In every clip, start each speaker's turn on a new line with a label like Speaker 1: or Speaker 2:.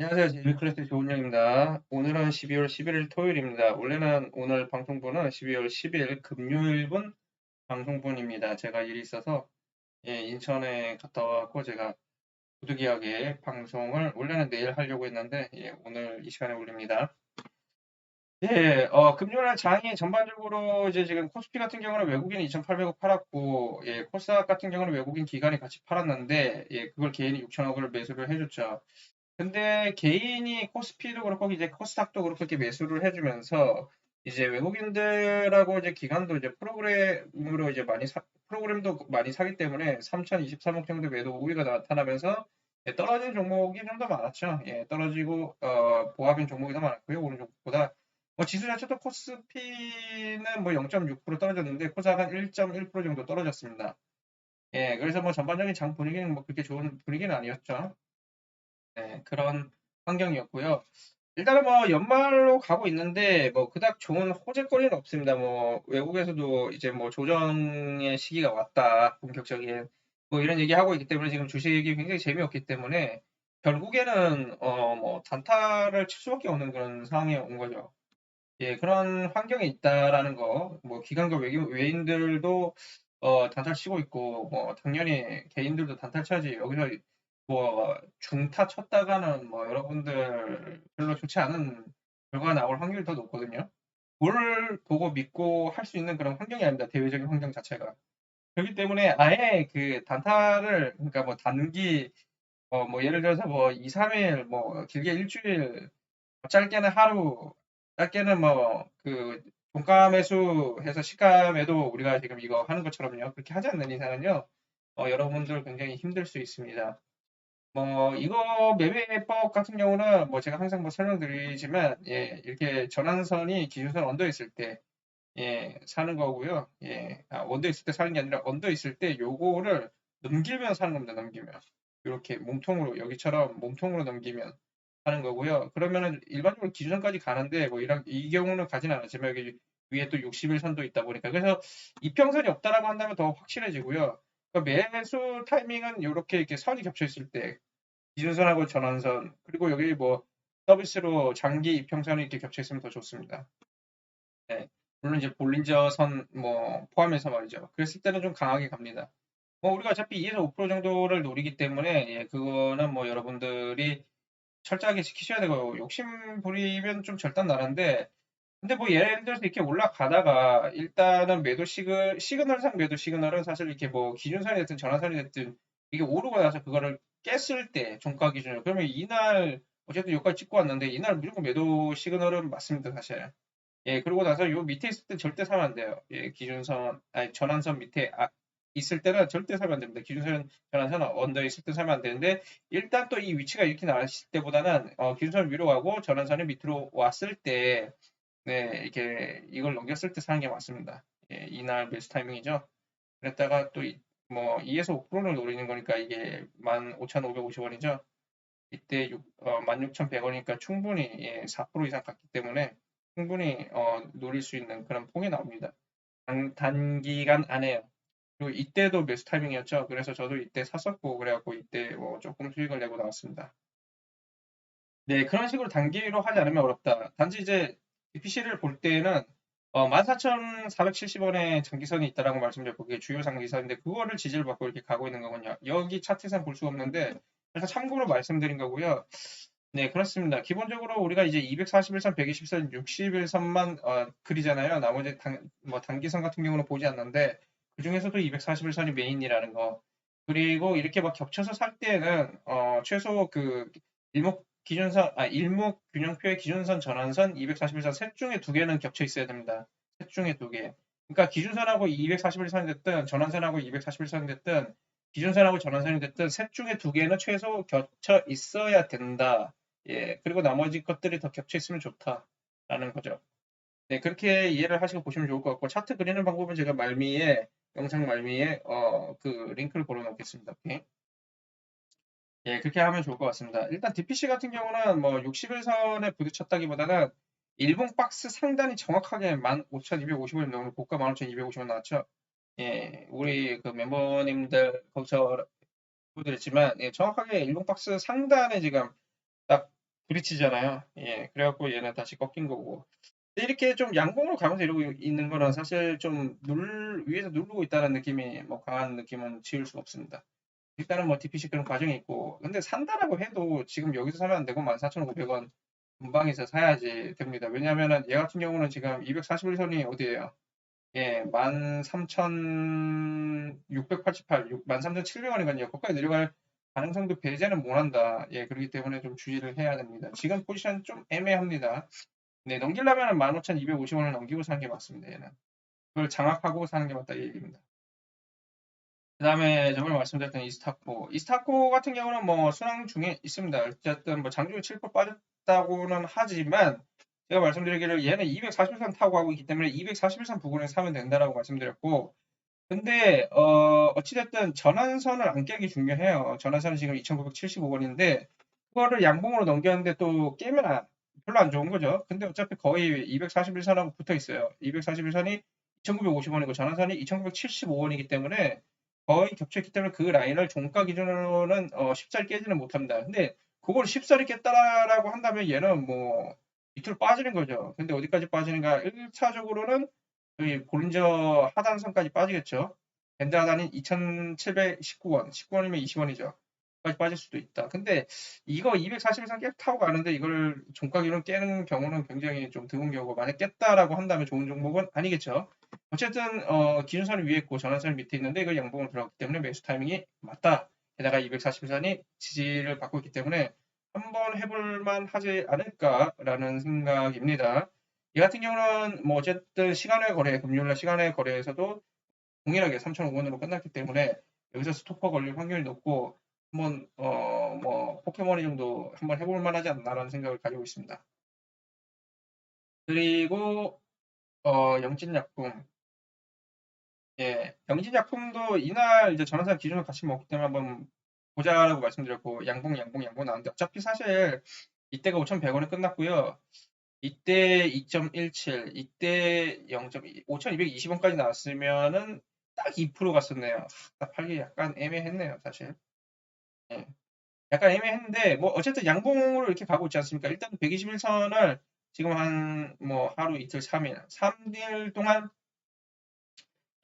Speaker 1: 안녕하세요. 제이클래스 조은영입니다. 오늘은 12월 11일 토요일입니다. 원래는 오늘 방송분은 12월 10일 금요일분 방송분입니다. 제가 일이 있어서 예, 인천에 갔다 와고 제가 부득이하게 방송을 원래는 내일 하려고 했는데 예, 오늘 이 시간에 올립니다. 예, 어, 금요일 장이 전반적으로 이제 지금 코스피 같은 경우는 외국인 2,800억 팔았고, 예, 코스닥 같은 경우는 외국인 기관이 같이 팔았는데, 예, 그걸 개인이 6천억을 매수를 해줬죠. 근데 개인이 코스피도 그렇고 이제 코스닥도 그렇고 이렇게 매수를 해주면서 이제 외국인들하고 이제 기관도 이제 프로그램으로 이제 많이 사, 프로그램도 많이 사기 때문에 3,023억 정도 매도 우위가 나타나면서 예, 떨어진 종목이 좀 더 많았죠. 예, 떨어지고 어, 보합인 종목이 더 많았고요. 오른쪽보다 뭐 지수 자체도 코스피는 뭐 0.6% 떨어졌는데 코스닥은 1.1% 정도 떨어졌습니다. 예, 그래서 뭐 전반적인 장 분위기는 뭐 그렇게 좋은 분위기는 아니었죠. 네, 그런 환경이었고요. 일단은 뭐 연말로 가고 있는데 뭐 그닥 좋은 호재거리는 없습니다. 뭐 외국에서도 이제 뭐 조정의 시기가 왔다. 본격적인 뭐 이런 얘기 하고 있기 때문에 지금 주식이 굉장히 재미없기 때문에 결국에는 어 뭐 단타를 칠 수밖에 없는 그런 상황에 온 거죠. 예, 그런 환경에 있다라는 거, 뭐 기관과 외인, 외인들도 어 단타를 치고 있고 뭐 당연히 개인들도 단타를 쳐야지 여기서 뭐 중타 쳤다가는 뭐 여러분들 별로 좋지 않은 결과가 나올 확률이 더 높거든요. 뭘 보고 믿고 할 수 있는 그런 환경이 아닙니다. 대외적인 환경 자체가. 그렇기 때문에 아예 그 단타를 그러니까 뭐 단기 어 뭐 예를 들어서 뭐 2, 3일 뭐 길게 일주일 짧게는 하루 짧게는 뭐 그 종가 매수 해서 시가 매도 우리가 지금 이거 하는 것처럼요. 그렇게 하지 않는 이상은요. 어 여러분들 굉장히 힘들 수 있습니다. 뭐 이거 매매법 같은 경우는 뭐 제가 항상 뭐 설명드리지만 예, 이렇게 전환선이 기준선 언더 있을 때 예, 사는 거고요. 예, 아, 언더 있을 때 사는 게 아니라 언더 있을 때 요거를 넘기면 사는 겁니다. 넘기면 이렇게 몸통으로 여기처럼 몸통으로 넘기면 하는 거고요. 그러면은 일반적으로 기준선까지 가는데 뭐 이런 이 경우는 가진 않았지만 여기 위에 또 60일 선도 있다 보니까 그래서 이평선이 없다라고 한다면 더 확실해지고요. 그러니까 매수 타이밍은 이렇게 이렇게 선이 겹쳐 있을 때 기준선하고 전환선 그리고 여기 뭐 서비스로 장기 이평선이 이렇게 겹쳐 있으면 더 좋습니다. 네. 물론 이제 볼린저 선 뭐 포함해서 말이죠. 그랬을 때는 좀 강하게 갑니다. 뭐 우리가 어차피 2에서 5% 정도를 노리기 때문에 예, 그거는 뭐 여러분들이 철저하게 지키셔야 되고 욕심 부리면 좀 절단 나는데 근데 뭐 예를 들어서 이렇게 올라가다가 일단은 매도 시그, 시그널상 매도 시그널은 사실 이렇게 뭐 기준선이 됐든 전환선이 됐든 이게 오르고 나서 그거를 깼을 때 종가 기준으로 그러면 이날 어쨌든 여기까지 찍고 왔는데 이날 무조건 매도 시그널은 맞습니다 사실. 예 그러고 나서 요 밑에 있을 때 절대 사면 안 돼요. 예 기준선 아니 전환선 밑에 아, 있을 때는 절대 사면 안 됩니다. 기준선 전환선 언더 있을 때 사면 안 되는데 일단 또 이 위치가 이렇게 나왔을 때보다는 어, 기준선 위로 가고 전환선이 밑으로 왔을 때 네, 이렇게 이걸 넘겼을 때 사는 게 맞습니다. 예, 이날 매수 타이밍이죠. 그랬다가 또 뭐 2에서 5%를 노리는 거니까 이게 15,550원이죠. 이때 6, 어, 16,100원이니까 충분히 예, 4% 이상 갔기 때문에 충분히 어, 노릴 수 있는 그런 폭이 나옵니다. 단, 단기간 안에요. 그리고 이때도 매수 타이밍이었죠. 그래서 저도 이때 샀었고 그래갖고 이때 뭐 조금 수익을 내고 나왔습니다. 네, 그런 식으로 단기로 하지 않으면 어렵다. 단지 이제 BPC를 볼 때는 어, 14,470원에 장기선이 있다라고 말씀드렸고 그게 주요 장기선인데 그거를 지지를 받고 이렇게 가고 있는 거군요. 여기 차트에서 볼 수가 없는데 그래서 참고로 말씀드린 거고요. 네, 그렇습니다. 기본적으로 우리가 이제 241선, 120선, 61선만 어, 그리잖아요. 나머지 단, 뭐 단기선 같은 경우는 보지 않는데 그 중에서도 241선이 메인이라는 거. 그리고 이렇게 막 겹쳐서 살 때는 어, 최소 그 일목 기준선, 아, 일목 균형표의 기준선, 전환선, 241선 셋 중에 두 개는 겹쳐 있어야 됩니다. 셋 중에 두 개. 그러니까 기준선하고 241선이 됐든 전환선하고 241선이 됐든 기준선하고 전환선이 됐든 셋 중에 두 개는 최소 겹쳐 있어야 된다. 예, 그리고 나머지 것들이 더 겹쳐 있으면 좋다라는 거죠. 네, 그렇게 이해를 하시고 보시면 좋을 것 같고 차트 그리는 방법은 제가 말미에 영상 말미에 어, 그 링크를 걸어 놓겠습니다. 오케이? 예, 그렇게 하면 좋을 것 같습니다. 일단 DPC 같은 경우는 뭐 61선에 부딪혔다기보다는 일봉 박스 상단이 정확하게 15,250원 오늘 고가 15,250원 나왔죠. 예, 우리 그 멤버님들 거기서 보드렸지만 예, 정확하게 일봉 박스 상단에 지금 딱 브리치잖아요. 예, 그래갖고 얘는 다시 꺾인 거고. 이렇게 좀 양봉으로 가면서 이러고 있는 거는 사실 좀 눌, 위에서 누르고 있다는 느낌이 뭐 강한 느낌은 지울 수가 없습니다. 일단은 뭐 DPC 그런 과정이 있고. 근데 산다라고 해도 지금 여기서 사면 안 되고 14,500원 금방에서 사야지 됩니다. 왜냐면은 얘 같은 경우는 지금 241선이 어디예요? 예, 13,688, 13,700원이거든요. 거기까지 내려갈 가능성도 배제는 못한다. 예, 그렇기 때문에 좀 주의를 해야 됩니다. 지금 포지션 좀 애매합니다. 네, 넘기려면 15,250원을 넘기고 사는 게 맞습니다. 얘는. 그걸 장악하고 사는 게 맞다 이 얘기입니다. 그 다음에 저번에 말씀드렸던 이스타코. 이스타코 같은 경우는 뭐 순항 중에 있습니다. 어쨌든 뭐 장중에 7% 빠졌다고는 하지만 제가 말씀드리기를 얘는 241선 타고 가고 있기 때문에 241선 부근에 사면 된다라고 말씀드렸고 근데 어 어찌됐든 전환선을 안 깨기 중요해요. 전환선은 지금 2,975원인데 그거를 양봉으로 넘겼는데 또 깨면 안- 별로 안 좋은 거죠. 근데 어차피 거의 241선하고 붙어 있어요. 241선이 2,950원이고 전환선이 2,975원이기 때문에 거의 겹쳐있기 때문에 그 라인을 종가 기준으로는 어, 쉽사리 깨지는 못합니다. 근데 그걸 쉽사리 깼다라고 한다면 얘는 뭐 밑으로 빠지는 거죠. 근데 어디까지 빠지는가? 1차적으로는 여기 볼린저 하단선까지 빠지겠죠. 밴드 하단인 2,719원, 19원이면 20원이죠. 까지 빠질 수도 있다. 근데 이거 241선 계속 타고 가는데 이걸 종가 기준 깨는 경우는 굉장히 좀 드문 경우고 만약 깼다라고 한다면 좋은 종목은 아니겠죠. 어쨌든 어, 기준선이 위에 있고 전환선이 밑에 있는데 이걸 양봉으로 들어갔기 때문에 매수 타이밍이 맞다. 게다가 241선이 지지를 받고 있기 때문에 한번 해볼만 하지 않을까라는 생각입니다. 이 같은 경우는 뭐 어쨌든 시간외 거래, 금요일날 시간외 거래에서도 동일하게 3,500원으로 끝났기 때문에 여기서 스토퍼 걸릴 확률이 높고 한번 어 뭐 포켓몬이 정도 한번 해볼 만하지 않나라는 생각을 가지고 있습니다. 그리고 어 영진약품 예, 영진약품도 이날 이제 전환선 기준을 같이 먹기 때문에 한번 보자라고 말씀드렸고 양봉 양봉 양봉 나왔는데 어차피 사실 이때가 5,100원에 끝났고요. 이때 2.17, 이때 0.2, 5,220원까지 나왔으면은 딱 2% 갔었네요. 딱 팔기 약간 애매했네요, 사실. 예. 약간 애매했는데 뭐 어쨌든 양봉으로 이렇게 가고 있지 않습니까? 일단 121선을 지금 한 뭐 하루 이틀 3일, 3일 동안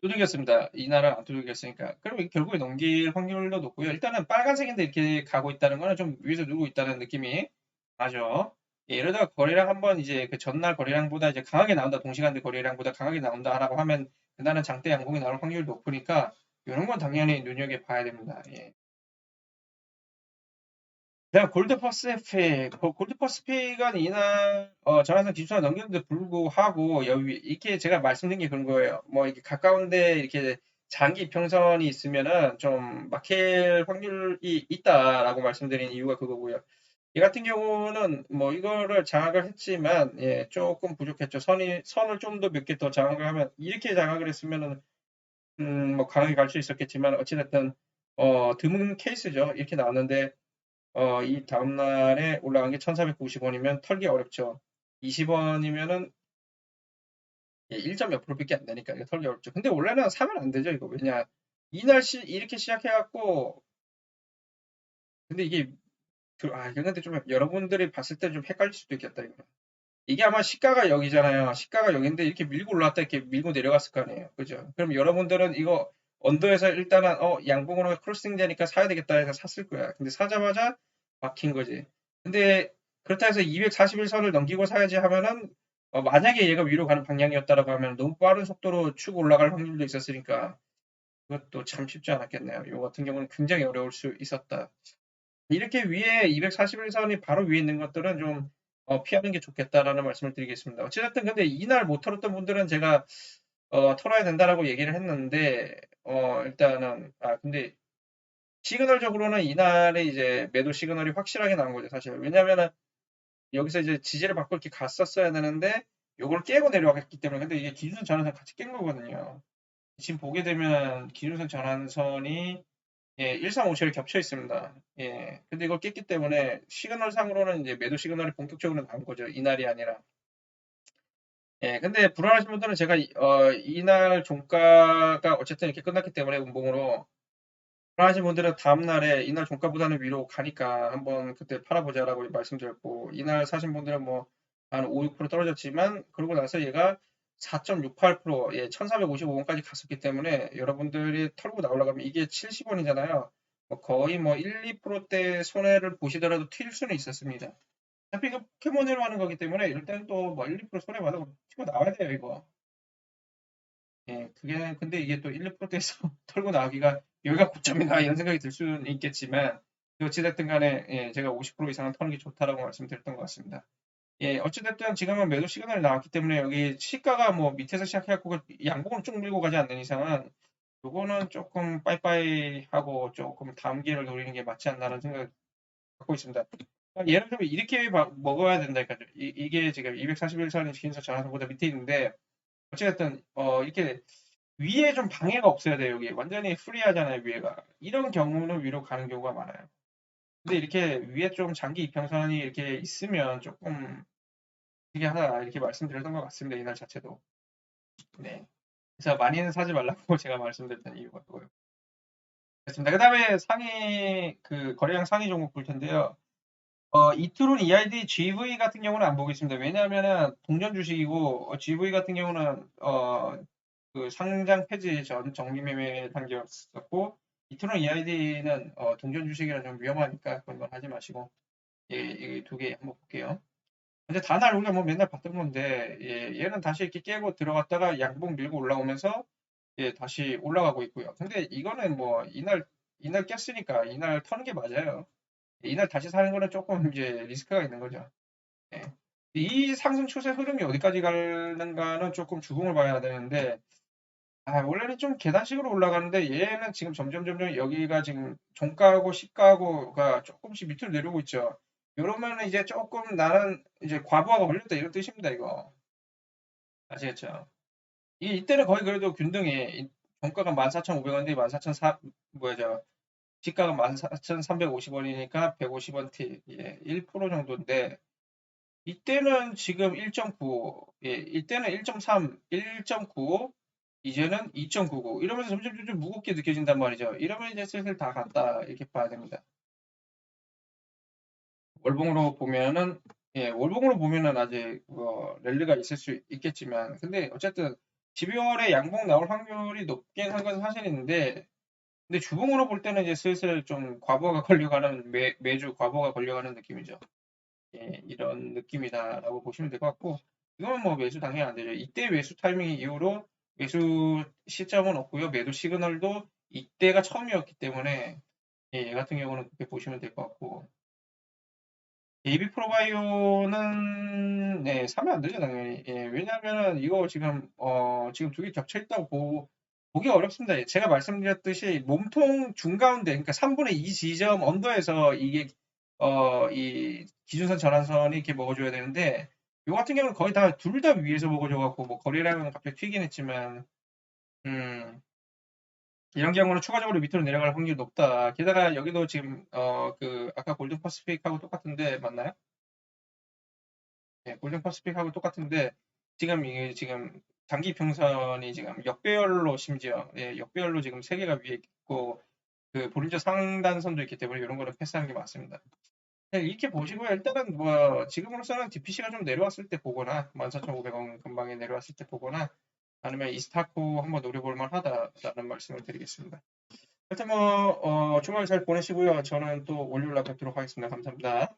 Speaker 1: 두들겼습니다. 이날은 안 두들겼으니까. 그러면 결국에 넘길 확률도 높고요. 일단은 빨간색인데 이렇게 가고 있다는 거는 좀 위에서 누르고 있다는 느낌이 나죠. 예, 이러다가 거래량 한번 이제 그 전날 거래량보다 이제 강하게 나온다. 동시간대 거래량보다 강하게 나온다라고 하면 그날은 장대 양봉이 나올 확률이 높으니까 이런 건 당연히 눈여겨봐야 됩니다. 예. 그다음 골드퍼스피, 골드퍼스피가 이날 어, 전화선 기준선 넘겼는데 불구하고 여기 이렇게 제가 말씀드린 게 그런 거예요. 뭐 이렇게 가까운데 이렇게 장기 평선이 있으면은 좀 막힐 확률이 있다라고 말씀드린 이유가 그거고요. 이 같은 경우는 뭐 이거를 장악을 했지만 예, 조금 부족했죠. 선이 선을 좀 더 몇 개 더 장악을 하면 이렇게 장악을 했으면은 음, 뭐 강하게 갈 수 있었겠지만 어찌됐든 어, 드문 케이스죠. 이렇게 나왔는데 어, 이 다음날에 올라간 게 1490원이면 털기 어렵죠. 20원이면은 1점 몇 프로밖에 안 되니까 이거 털기 어렵죠. 근데 원래는 사면 안 되죠, 이거. 왜냐. 이날 시, 이렇게 시작해갖고, 근데 이게, 그, 아, 근데 좀 여러분들이 봤을 때 좀 헷갈릴 수도 있겠다, 이거. 이게 아마 시가가 여기잖아요. 시가가 여기인데 이렇게 밀고 올라왔다 이렇게 밀고 내려갔을 거 아니에요. 그죠? 그럼 여러분들은 이거 언더에서 일단은 어 양봉으로 크로싱 되니까 사야 되겠다 해서 샀을 거야. 근데 사자마자 막힌 거지. 근데 그렇다 해서 241선을 넘기고 사야지 하면은 어, 만약에 얘가 위로 가는 방향이었다라고 하면 너무 빠른 속도로 쭉 올라갈 확률도 있었으니까 그것도 참 쉽지 않았겠네요. 이 같은 경우는 굉장히 어려울 수 있었다. 이렇게 위에 241선이 바로 위에 있는 것들은 좀 어, 피하는 게 좋겠다라는 말씀을 드리겠습니다. 어찌됐든 근데 이날 못 털었던 분들은 제가 어, 털어야 된다라고 얘기를 했는데 어, 일단은 아 근데 시그널적으로는 이날에 이제 매도 시그널이 확실하게 나온 거죠 사실 왜냐면은 여기서 이제 지지를 받고 이렇게 갔었어야 되는데 요걸 깨고 내려왔기 때문에 근데 이게 기준선 전환선 같이 깬 거거든요 지금 보게 되면 기준선 전환선이 예, 1357이 겹쳐 있습니다. 예. 근데 이걸 깼기 때문에 시그널 상으로는 이제 매도 시그널이 본격적으로 나온 거죠. 이날이 아니라. 예. 근데 불안하신 분들은 제가 이- 어, 이날 종가가 어쨌든 이렇게 끝났기 때문에 운봉으로 하신 분들은 다음 날에 이날 종가보다는 위로 가니까 한번 그때 팔아보자라고 말씀드렸고 이날 사신 분들은 뭐 한 5, 6% 떨어졌지만 그러고 나서 얘가 4.68% 예, 1455원까지 갔었기 때문에 여러분들이 털고 나오려면 이게 70원이잖아요. 거의 뭐 1, 2%대 손해를 보시더라도 튈 수는 있었습니다. 어차피 이거 포켓몬으로 하는 거기 때문에 이럴 때는 또 뭐 1, 2% 손해 받아고 튀고 나와야 돼요 이거. 예, 그게 근데 이게 또 1, 2%대에서 털고 나오기가 여기가 고점이다 이런 생각이 들 수는 있겠지만 어찌됐든 간에 예, 제가 50% 이상은 터는 게 좋다라고 말씀드렸던 것 같습니다. 예, 어찌됐든 지금은 매도 시그널이 나왔기 때문에 여기 시가가 뭐 밑에서 시작해갖고 그 양봉을 쭉 밀고 가지 않는 이상은 요거는 조금 빠이빠이 하고 조금 다음 기회를 노리는 게 맞지 않나라는 생각을 갖고 있습니다. 예를 들면 이렇게 바- 먹어야 된다니까요. 이, 이게 지금 241선이 기인사 전환선보다 밑에 있는데 어찌됐든 어 이렇게 위에 좀 방해가 없어야 돼요. 여기 완전히 프리하잖아요. 위에가 이런 경우는 위로 가는 경우가 많아요. 근데 이렇게 위에 좀 장기 이평선이 이렇게 있으면 조금 이게 하나 이렇게 말씀드렸던 것 같습니다. 이날 자체도. 네. 그래서 많이는 사지 말라고 제가 말씀드렸던 이유가 그거예요. 그렇습니다. 그 다음에 상위 그 거래량 상위 종목 볼 텐데요. 어, 이트론 EID GV 같은 경우는 안 보겠습니다. 왜냐하면은 동전 주식이고 어, GV 같은 경우는 어, 그 상장 폐지 전 정리매매 단계였었고 이트론 EID는 어, 동전 주식이라 좀 위험하니까 그런 건 하지 마시고 예, 이두 개 한번 볼게요. 근데 다날 우리가 뭐 맨날 봤던 건데 예, 얘는 다시 이렇게 깨고 들어갔다가 양봉 밀고 올라오면서 예, 다시 올라가고 있고요. 근데 이거는 뭐 이날 이날 깼으니까 이날 터는 게 맞아요. 이날 다시 사는 거는 조금 이제 리스크가 있는 거죠. 예. 이 상승 추세 흐름이 어디까지 가는가는 조금 주봉을 봐야 되는데 아, 원래는 좀 계단식으로 올라가는데 얘는 지금 점점 점점 여기가 지금 종가하고 시가하고가 조금씩 밑으로 내려오고 있죠. 이러면 이제 조금 나는 이제 과부하가 걸렸다 이런 뜻입니다 이거. 아시겠죠? 이 이때는 거의 그래도 균등해. 종가가 14,500원인데 14,400 뭐야 저 시가가 14,350원이니까 150원 티 예, 1% 정도인데 이때는 지금 1.95 예, 이때는 1.3 1.95 이제는 2.99 이러면서 점점 점점 무겁게 느껴진단 말이죠. 이러면 이제 슬슬 다 갔다 이렇게 봐야 됩니다. 월봉으로 보면은 예, 월봉으로 보면은 아직 뭐 랠리가 있을 수 있겠지만 근데 어쨌든 12월에 양봉 나올 확률이 높긴 한 건 사실인데 근데 주봉으로 볼 때는 이제 슬슬 좀 과부하가 걸려가는 매, 매주 과부하가 걸려가는 느낌이죠. 예, 이런 느낌이다라고 보시면 될 것 같고 이건 뭐 매수 당연히 안 되죠. 이때 매수 타이밍 이후로 매수 시점은 없고요. 매도 시그널도 이때가 처음이었기 때문에 예, 얘 같은 경우는 그렇게 보시면 될 것 같고 AB 프로바이오는 네, 사면 안 되죠, 당연히. 예, 왜냐하면 이거 지금 어, 지금 두 개 겹쳐 있다고 보, 보기 어렵습니다. 예, 제가 말씀드렸듯이 몸통 중가운데 그러니까 3분의 2 지점 언더에서 이게 어, 이 기준선 전환선이 이렇게 먹어줘야 되는데 이 같은 경우는 거의 다 둘 다 위에서 먹어줘 갖고 뭐 거래량은 갑자기 튀긴 했지만 음, 이런 경우는 추가적으로 밑으로 내려갈 확률이 높다. 게다가 여기도 지금 어, 그 아까 골든 퍼시픽하고 똑같은데 맞나요? 네, 골든 퍼시픽하고 똑같은데 지금 이게 지금 장기 평선이 지금 역배열로 심지어 예, 역배열로 지금 세 개가 위에 있고 그 보린저 상단선도 있기 때문에 이런 거는 패스하는 게 맞습니다. 네, 이렇게 보시고요. 일단은 뭐 지금으로서는 DPC가 좀 내려왔을 때 보거나 14,500원 근방에 내려왔을 때 보거나 아니면 이스타코 한번 노려볼 만하다라는 말씀을 드리겠습니다. 하여튼 뭐 어, 주말 잘 보내시고요. 저는 또 월요일 날 뵙도록 하겠습니다. 감사합니다.